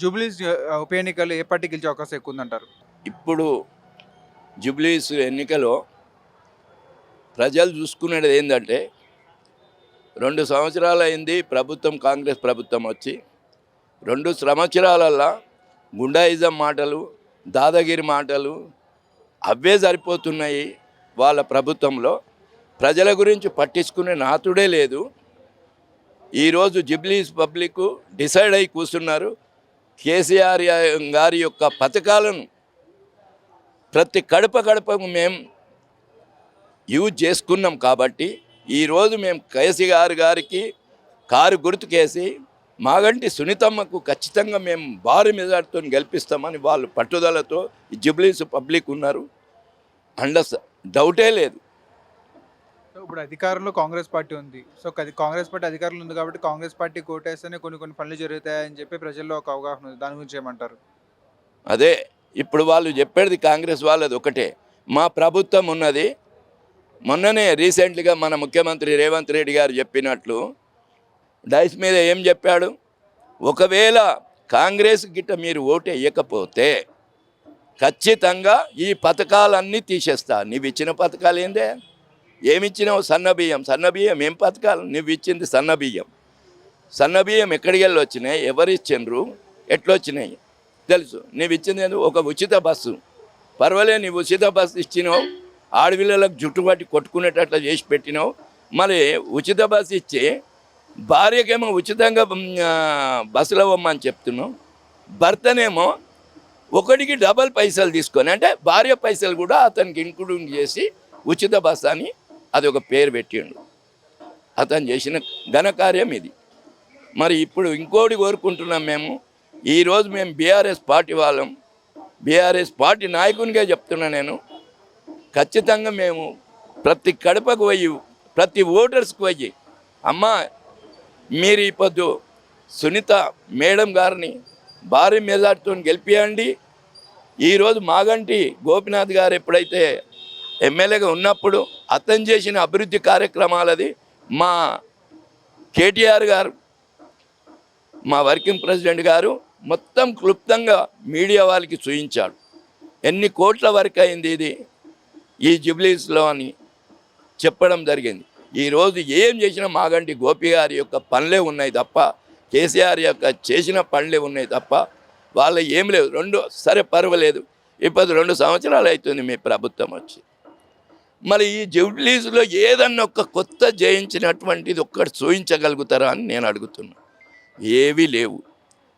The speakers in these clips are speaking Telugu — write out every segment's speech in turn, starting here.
జూబ్లీస్ ఉప ఎన్నికలు ఏ పార్టీ గెలిచే అవకాశం ఎక్కువ ఉందంటారు? ఇప్పుడు జూబ్లీస్ ఎన్నికలో ప్రజలు చూసుకునేది ఏంటంటే రెండు సంవత్సరాలు అయింది ప్రభుత్వం కాంగ్రెస్ ప్రభుత్వం వచ్చి రెండు సంవత్సరాలల్లా గుండాయిజం మాటలు దాదాగిరి మాటలు అవే సరిపోతున్నాయి వాళ్ళ ప్రభుత్వంలో. ప్రజల గురించి పట్టించుకునే నాతుడే లేదు. ఈరోజు జిబ్లీస్ పబ్లిక్ డిసైడ్ అయి కూర్చున్నారు. కేసీఆర్ గారి యొక్క పథకాలను ప్రతి గడప గడపకు మేము యూజ్ చేసుకున్నాం కాబట్టి ఈరోజు మేము కేసీఆర్ గారికి కారు గుర్తుకేసి మాగంటి సునీతమ్మకు ఖచ్చితంగా మేము భారీ మెజార్టీతో గెలిపిస్తామని వాళ్ళు పట్టుదలతో ఈ జుబ్లీస్ పబ్లిక్ ఉన్నారు. అండ డౌటే లేదు. సో ఇప్పుడు అధికారంలో కాంగ్రెస్ పార్టీ ఉంది. సో కాంగ్రెస్ పార్టీ అధికారంలో ఉంది కాబట్టి కాంగ్రెస్ పార్టీ కోటేస్తేనే కొన్ని కొన్ని పనులు జరుగుతాయని చెప్పి ప్రజల్లో ఒక అవగాహన ఉంది. దాని గురించి ఏమంటారు? అదే ఇప్పుడు వాళ్ళు చెప్పేది కాంగ్రెస్ వాళ్ళది ఒకటే. మా ప్రభుత్వం ఉన్నది. మొన్ననే రీసెంట్గా మన ముఖ్యమంత్రి రేవంత్ రెడ్డి గారు చెప్పినట్లు డైస్ మీద ఏం చెప్పాడు? ఒకవేళ కాంగ్రెస్ గిట్ట మీరు ఓటు వేయకపోతే ఖచ్చితంగా ఈ పథకాలన్నీ తీసేస్తా. నీవు ఇచ్చిన పథకాలు ఏందే ఏమిచ్చినావు సన్నబియ్యం సన్నబియ్యం ఏం పథకాలు? నువ్వు ఇచ్చింది సన్నబియ్యం సన్నబియ్యం ఎక్కడికి వెళ్ళి వచ్చినాయి ఎవరు ఇచ్చిండ్రు ఎట్లొచ్చినాయి? తెలుసు. నువ్వు ఇచ్చింది ఒక ఉచిత బస్సు. పర్వాలే నీవు ఉచిత బస్సు ఇచ్చినావు. ఆడపిల్లలకు జుట్టు పట్టి కొట్టుకునేటట్లు చేసి పెట్టినావు. మరి ఉచిత బస్సు ఇచ్చి భార్యకేమో ఉచితంగా మ్, బస్సులో చెప్తున్నావు. భర్తనేమో ఒకటికి డబల్ పైసలు తీసుకొని అంటే భార్య పైసలు కూడా అతనికి ఇంక్లూడింగ్ చేసి ఉచిత బస్సు అని అది ఒక పేరు పెట్టిండు. అతను చేసిన ఘనకార్యం ఇది. మరి ఇప్పుడు ఇంకోటి కోరుకుంటున్నాం మేము. ఈరోజు మేము బీఆర్ఎస్ పార్టీ వాళ్ళం. బీఆర్ఎస్ పార్టీ నాయకునిగా చెప్తున్నా నేను. ఖచ్చితంగా మేము ప్రతి కడపకు పోయి ప్రతి ఓటర్స్కి పోయి అమ్మా మీరు ఈ పొద్దు సునీత మేడం గారిని భారీ మెజార్టీతో గెలిపియండి. ఈరోజు మాగంటి గోపినాథ్ గారు ఎప్పుడైతే ఎమ్మెల్యేగా ఉన్నప్పుడు అతను చేసిన అభివృద్ధి కార్యక్రమాలది మా కేటీఆర్ గారు మా వర్కింగ్ ప్రెసిడెంట్ గారు మొత్తం క్లుప్తంగా మీడియా వాళ్ళకి చూయించాడు. ఎన్ని కోట్ల వరకు అయింది ఇది? ఈ జుబ్లీస్లో అని చెప్పడం జరిగింది. ఈరోజు ఏం చేసినా మాగంటి గోపి గారి యొక్క పనులే ఉన్నాయి తప్ప కేసీఆర్ యొక్క చేసిన పనులే ఉన్నాయి తప్ప వాళ్ళ ఏం లేదు రెండు సరే పర్వాలేదు. ఇప్పుడు రెండు సంవత్సరాలు అవుతుంది మీ ప్రభుత్వం వచ్చి. మరి ఈ జుబ్లీస్లో ఏదన్నా ఒక కొత్త జయించినటువంటిది ఒక్కటి చూయించగలుగుతారా అని నేను అడుగుతున్నా. ఏవీ లేవు.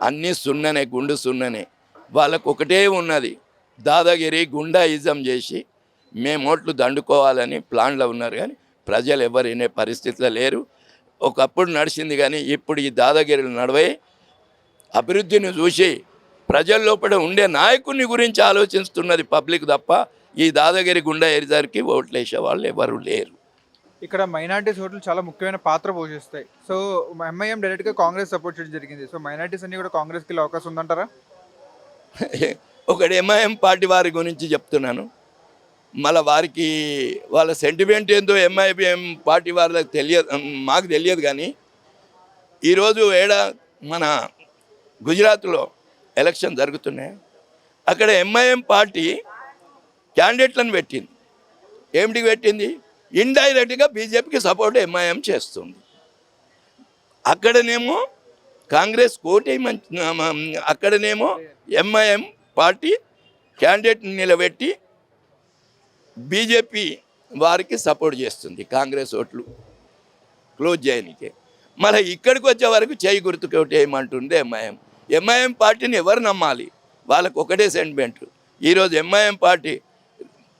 అన్నీ సున్ననే గుండు సున్ననే. వాళ్ళకు ఒకటే ఉన్నది. దాదాగిరి గుండాయిజం చేసి మేము ఓట్లు దండుకోవాలని ప్లాన్లో ఉన్నారు కానీ ప్రజలు ఎవరు వినే పరిస్థితిలో లేరు. ఒకప్పుడు నడిచింది కానీ ఇప్పుడు ఈ దాదాగిరిలు నడవే అభివృద్ధిని చూసి ప్రజల లోపల ఉండే నాయకుని గురించి ఆలోచిస్తున్నది పబ్లిక్ తప్ప ఈ దాదాగిరి గుండా ఎరిదారికి ఓట్లు వేసే వాళ్ళు ఎవరు లేరు. ఇక్కడ మైనార్టీస్ ఓట్లు చాలా ముఖ్యమైన పాత్ర పోషిస్తాయి. సో ఎంఐఎం డైరెక్ట్గా కాంగ్రెస్ సపోర్ట్ చేయడం జరిగింది. సో మైనార్టీస్ అన్ని కూడా కాంగ్రెస్కి వెళ్ళే అవకాశం ఉందంటారా? ఒకటి ఎంఐఎం పార్టీ వారి గురించి చెప్తున్నాను. మళ్ళీ వారికి వాళ్ళ సెంటిమెంట్ ఏందో ఎంఐఎం పార్టీ వారికి తెలియదు మాకు తెలియదు కానీ ఈరోజు ఏడ మన గుజరాత్లో ఎలక్షన్ జరుగుతున్నాయి. అక్కడ ఎంఐఎం పార్టీ క్యాండిడేట్లను పెట్టింది. ఏమిటికి పెట్టింది? ఇండైరెక్ట్గా బీజేపీకి సపోర్ట్ ఎంఐఎం చేస్తుంది. అక్కడనేమో కాంగ్రెస్ కోటేయమని అక్కడనేమో ఎంఐఎం పార్టీ క్యాండిడేట్ నిలబెట్టి బీజేపీ వారికి సపోర్ట్ చేస్తుంది కాంగ్రెస్ ఓట్లు క్లోజ్ చేయనికే. మళ్ళీ ఇక్కడికి వచ్చే వరకు చేయి గుర్తుకు ఒకటి ఏమంటుంది ఎంఐఎం. ఎంఐఎం పార్టీని ఎవరు నమ్మాలి? వాళ్ళకు ఒకటే సెంటిమెంట్. ఈరోజు ఎంఐఎం పార్టీ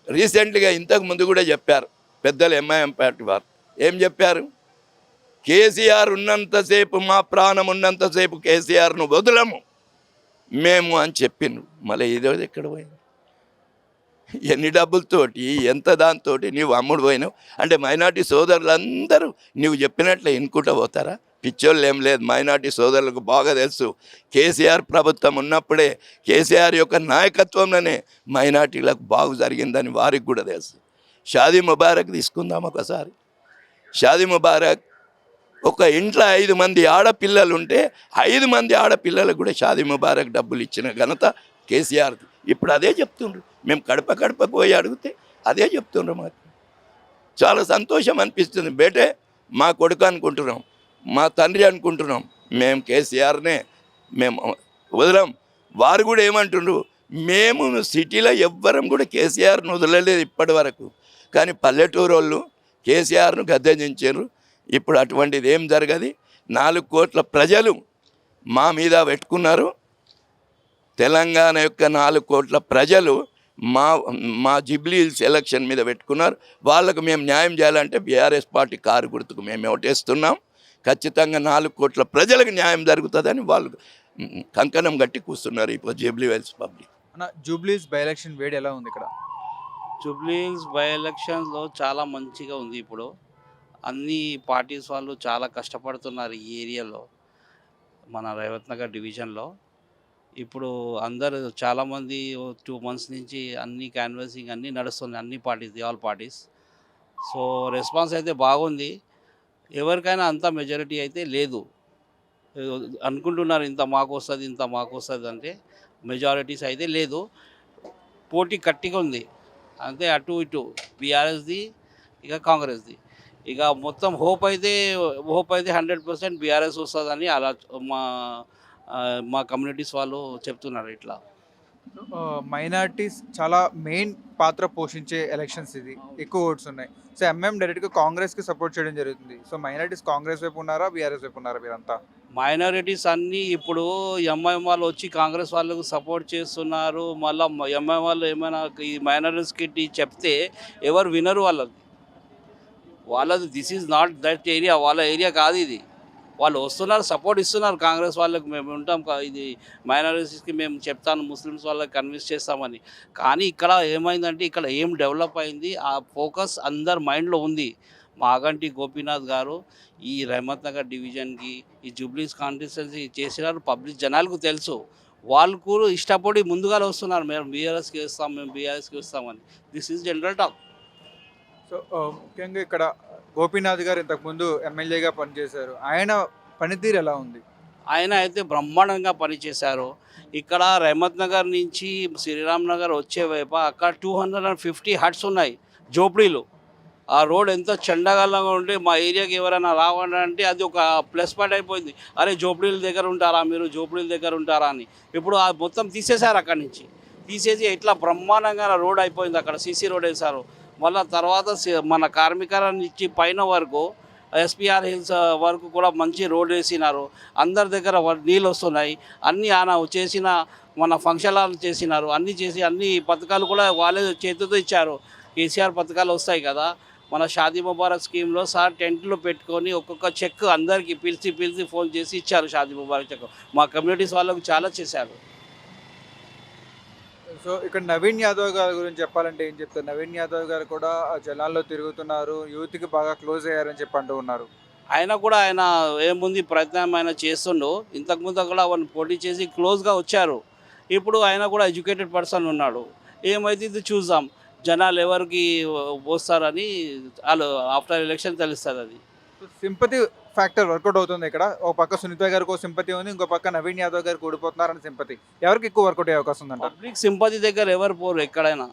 రీసెంట్గా ఇంతకు ముందు కూడా చెప్పారు పెద్దలు ఎంఐఎం పార్టీ వారు. ఏం చెప్పారు? కేసీఆర్ ఉన్నంతసేపు మా ప్రాణం ఉన్నంతసేపు కేసీఆర్ను వదలము. మేము అని చెప్పిండు మళ్ళీ ఇదో ఎక్కడ పోయింది? ఎన్ని డబ్బులతోటి ఎంత దాంతో నీవు అమ్ముడు పోయినావు? అంటే మైనార్టీ సోదరులందరూ నీవు చెప్పినట్లే ఎన్నుకుంటూ పోతారా? పిచ్చోళ్ళు ఏం లేదు. మైనార్టీ సోదరులకు బాగా తెలుసు. కేసీఆర్ ప్రభుత్వం ఉన్నప్పుడే కేసీఆర్ యొక్క నాయకత్వంలోనే మైనార్టీలకు బాగు జరిగిందని వారికి కూడా తెలుసు. షాదీ ముబారక్ తీసుకుందాం ఒకసారి. షాదీ ముబారక్ ఒక ఇంట్లో ఐదు మంది ఆడపిల్లలు ఉంటే ఐదు మంది ఆడపిల్లలకు కూడా షాదీ ముబారక్ డబ్బులు ఇచ్చిన ఘనత కేసీఆర్ ఇప్పుడు అదే చెప్తుండ్రు. మేము కడప కడప పోయి అడిగితే అదే చెప్తుండ్రు మాకు. చాలా సంతోషం అనిపిస్తుంది. బేటే మా కొడుకు అనుకుంటున్నాం. మా తండ్రి అనుకుంటున్నాం. మేము కేసీఆర్నే మేము వదలం. వారు కూడా ఏమంటుండ్రు? మేము సిటీలో ఎవ్వరం కూడా కేసీఆర్ను వదలలేదు ఇప్పటి వరకు. కానీ పల్లెటూరు వాళ్ళు కేసీఆర్ను గద్దెదించారు ఇప్పుడు అటువంటిది ఏం జరగదు? నాలుగు కోట్ల ప్రజలు మా మీద పెట్టుకున్నారు. తెలంగాణ యొక్క నాలుగు కోట్ల ప్రజలు మా మా జిబ్లీల్స్ ఎలక్షన్ మీద పెట్టుకున్నారు. వాళ్ళకు మేము న్యాయం చేయాలంటే బీఆర్ఎస్ పార్టీ కారు గుర్తుకు మేము ఓటేస్తున్నాం. ఖచ్చితంగా నాలుగు కోట్ల ప్రజలకు న్యాయం జరుగుతుందని వాళ్ళు కంకణం కట్టి కూస్తున్నారు ఇప్పుడు జూబ్లీ వెల్స్ పబ్లిక్. అన్న జూబ్లీస్ బై ఎలక్షన్ వేడి ఎలా ఉంది ఇక్కడ? జూబ్లీస్ బై ఎలక్షన్స్లో చాలా మంచిగా ఉంది ఇప్పుడు. అన్ని పార్టీస్ వాళ్ళు చాలా కష్టపడుతున్నారు ఈ ఏరియాలో మన రేవత్ నగర్ డివిజన్లో. ఇప్పుడు అందరు చాలామంది టూ మంత్స్ నుంచి అన్ని క్యాన్వాసింగ్ అన్నీ నడుస్తున్నాయి అన్ని parties all parties. So response అయితే బాగుంది. ఎవరికైనా అంత మెజారిటీ అయితే లేదు. అనుకుంటున్నారు ఇంత మాకు వస్తుంది ఇంత మాకు వస్తుంది అంటే మెజారిటీస్ అయితే లేదు. పోటీ గట్టిగా ఉంది. అంతే అటు ఇటు బీఆర్ఎస్ది ఇక కాంగ్రెస్ది. ఇక మొత్తం హోప్ అయితే హోప్ అయితే హండ్రెడ్ పర్సెంట్ బీఆర్ఎస్ వస్తుందని అలా మా మా కమ్యూనిటీస్ వాళ్ళు చెప్తున్నారు ఇట్లా. మైనార్టీస్ చాలా మెయిన్ పాత్ర పోషించే ఎలక్షన్స్ ఇది. ఎక్కువ ఓట్స్ ఉన్నాయి. సో ఎంఎం డైరెక్ట్గా కాంగ్రెస్కి సపోర్ట్ చేయడం జరుగుతుంది. సో మైనార్టీస్ కాంగ్రెస్ వైపు ఉన్నారా బీఆర్ఎస్ వైపు ఉన్నారా మీరంతా? మైనారిటీస్ అన్నీ ఇప్పుడు ఎంఐఎం వాళ్ళు వచ్చి కాంగ్రెస్ వాళ్ళకు సపోర్ట్ చేస్తున్నారు. మళ్ళీ ఎంఐఎం వాళ్ళు ఏమైనా ఈ మైనారిటీస్కి చెప్తే ఎవరు వినరు వాళ్ళది వాళ్ళది this is not that area వాళ్ళ ఏరియా కాదు ఇది. వాళ్ళు వస్తున్నారు సపోర్ట్ ఇస్తున్నారు. కాంగ్రెస్ వాళ్ళకి మేము ఉంటాం. ఇది మైనారిటీస్కి మేము చెప్తాను. ముస్లిమ్స్ వాళ్ళకి కన్విన్స్ చేస్తామని. కానీ ఇక్కడ ఏమైందంటే ఇక్కడ ఏం డెవలప్ అయింది? ఆ ఫోకస్ అందరి మైండ్లో ఉంది. మాగంటి గోపీనాథ్ గారు ఈ రహమత్ నగర్ డివిజన్కి ఈ జూబ్లీస్ కాన్స్టిట్యున్సీ చేసినారు. పబ్లిక్ జనాలకు తెలుసు. వాళ్ళు కూడా ఇష్టపడి ముందుగా వస్తున్నారు. మేము బీఆర్ఎస్కి వేస్తాం మేము బీఆర్ఎస్కి వస్తామని. This is general talk so ముఖ్యంగా ఇక్కడ గోపీనాథ్ గారు ఇంతకుముందు ఎమ్మెల్యేగా పనిచేశారు. ఆయన పనితీరు ఎలా ఉంది? ఆయన అయితే బ్రహ్మాండంగా పనిచేశారు. ఇక్కడ రహమత్ నగర్ నుంచి శ్రీరామ్ నగర్ వచ్చేవైపు అక్కడ two hundred and fifty huts ఉన్నాయి జోపడీలు ఆ రోడ్ ఎంతో చండగాలంగా ఉంటే మా ఏరియాకి ఎవరైనా రావాలంటే అది ఒక ప్లస్ పాయింట్ అయిపోయింది. అరే జోపడీల దగ్గర ఉంటారా మీరు? జోపడీల దగ్గర ఉంటారా అని. ఇప్పుడు ఆ మొత్తం తీసేశారు అక్కడి నుంచి. తీసేసి ఇట్లా బ్రహ్మాండంగా రోడ్ అయిపోయింది అక్కడ సీసీ రోడ్ వేశారు. మళ్ళీ తర్వాత మన కార్మికులను ఇచ్చి పైన వరకు ఎస్పీఆర్ హిల్స్ వరకు కూడా మంచి రోడ్ వేసినారు. అందరి దగ్గర నీళ్ళు వస్తున్నాయి. అన్నీ ఆయన చేసిన మన ఫంక్షన్ చేసినారు. అన్నీ చేసి అన్ని పథకాలు కూడా వాళ్ళే చేతితో ఇచ్చారు. కేసీఆర్ పథకాలు వస్తాయి కదా. మన షాదీ ముబారక్ స్కీమ్లో సార్ టెంట్లు పెట్టుకొని ఒక్కొక్క చెక్ అందరికీ పిలిచి పిలిచి ఫోన్ చేసి ఇచ్చారు షాదీ ముబారక్ చెక్. మా కమ్యూనిటీస్ వాళ్ళకు చాలా చేశారు. సో ఇక్కడ నవీన్ యాదవ్ గారి గురించి చెప్పాలంటే ఏం చెప్తారు? నవీన్ యాదవ్ గారు కూడా జనాల్లో తిరుగుతున్నారు యూత్కి బాగా క్లోజ్ అయ్యారని చెప్పి అంటూ ఉన్నారు. ఆయన కూడా ఆయన ఏముంది ప్రయత్నం ఆయన చేస్తుండు. ఇంతకుముందు కూడా వాళ్ళు పోటీ చేసి క్లోజ్గా వచ్చారు. ఇప్పుడు ఆయన కూడా ఎడ్యుకేటెడ్ పర్సన్ ఉన్నాడు. ఏమైతే ఇది చూద్దాం. జనాలు ఎవరికి పోస్తారని వాళ్ళు ఆఫ్టర్ ఎలక్షన్ తెలుస్తుంది అది. సింపతి ఫ్యాక్టర్ వర్కౌట్ అవుతుంది ఇక్కడ. ఒక పక్క సునీత గారికి ఒక సింపతి ఉంది ఇంకో పక్క నవీన్ యాదవ్ గారికి ఓడిపోతున్నారని సింపతి. ఎవరికి ఎక్కువ వర్కౌట్ అయ్యే అవకాశం ఉందంట? పబ్లిక్ సింపతి దగ్గర ఎవరు పోరు ఎక్కడైనా.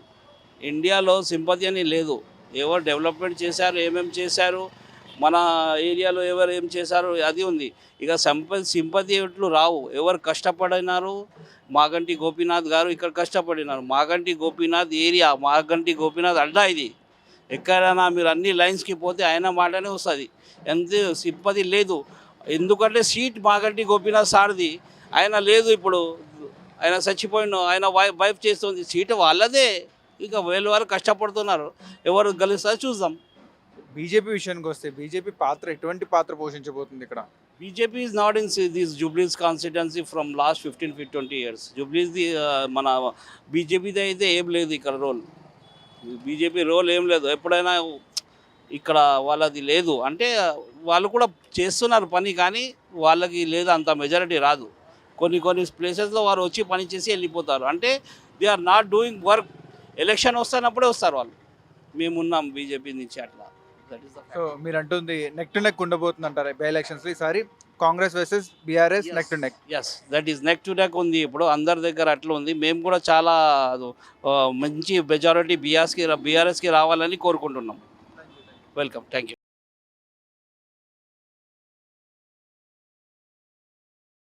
ఇండియాలో సింపతి అని లేదు. ఎవరు డెవలప్మెంట్ చేశారు ఏమేం చేశారు మన ఏరియాలో ఎవరు ఏం చేశారు అది ఉంది. ఇక సంపతి సింపతి ఎట్లు రావు. ఎవరు కష్టపడినారు? మాగంటి గోపీనాథ్ గారు ఇక్కడ కష్టపడినారు. మాగంటి గోపీనాథ్ ఏరియా మాగంటి గోపీనాథ్ అడ్డా ఇది. ఎక్కడైనా మీరు అన్ని లైన్స్కి పోతే ఆయన మాటనే వస్తుంది. ఎంత సింపతి లేదు. ఎందుకంటే సీట్ మాగంటి గోపీనాథ్ సార్ది. ఆయన లేదు ఇప్పుడు. ఆయన చచ్చిపోయిన ఆయన వైఫ్ వైఫ్ చేస్తుంది. సీటు వాళ్ళదే. ఇక వీళ్ళు వారు కష్టపడుతున్నారు. ఎవరు గెలుస్తారో చూద్దాం. బీజేపీ విషయానికి వస్తే బీజేపీ పాత్ర ఎటువంటి పాత్ర పోషించబోతుంది ఇక్కడ? BJP is not in this Jubilee Hills constituency from last fifteen fif twenty years. జూబ్లీస్ది మన బీజేపీది అయితే ఏం లేదు ఇక్కడ రోల్. బీజేపీ రోల్ ఏం లేదు. ఎప్పుడైనా ఇక్కడ వాళ్ళది లేదు. అంటే వాళ్ళు కూడా చేస్తున్నారు పని కానీ వాళ్ళకి లేదు అంత మెజారిటీ రాదు. కొన్ని కొన్ని ప్లేసెస్లో వారు వచ్చి పని చేసి వెళ్ళిపోతారు. అంటే they are not doing work election వస్తున్నప్పుడే వస్తారు వాళ్ళు. మేమున్నాం బీజేపీ నుంచి అట్లా. దట్ ఈస్ సో మీరు అంటుంది నెక్ టు నెక్ ఉండబోతుంది అంటారు బై ఎలక్షన్స్ ఈసారి Congress versus BRS neck to neck yes that is neck to neck ఉంది ఇప్పుడు అందరి దగ్గర అట్లా ఉంది. మేము కూడా చాలా మంచి మెజారిటీ బీఆర్ఎస్కి బీఆర్ఎస్కి రావాలని కోరుకుంటున్నాం. Welcome thank you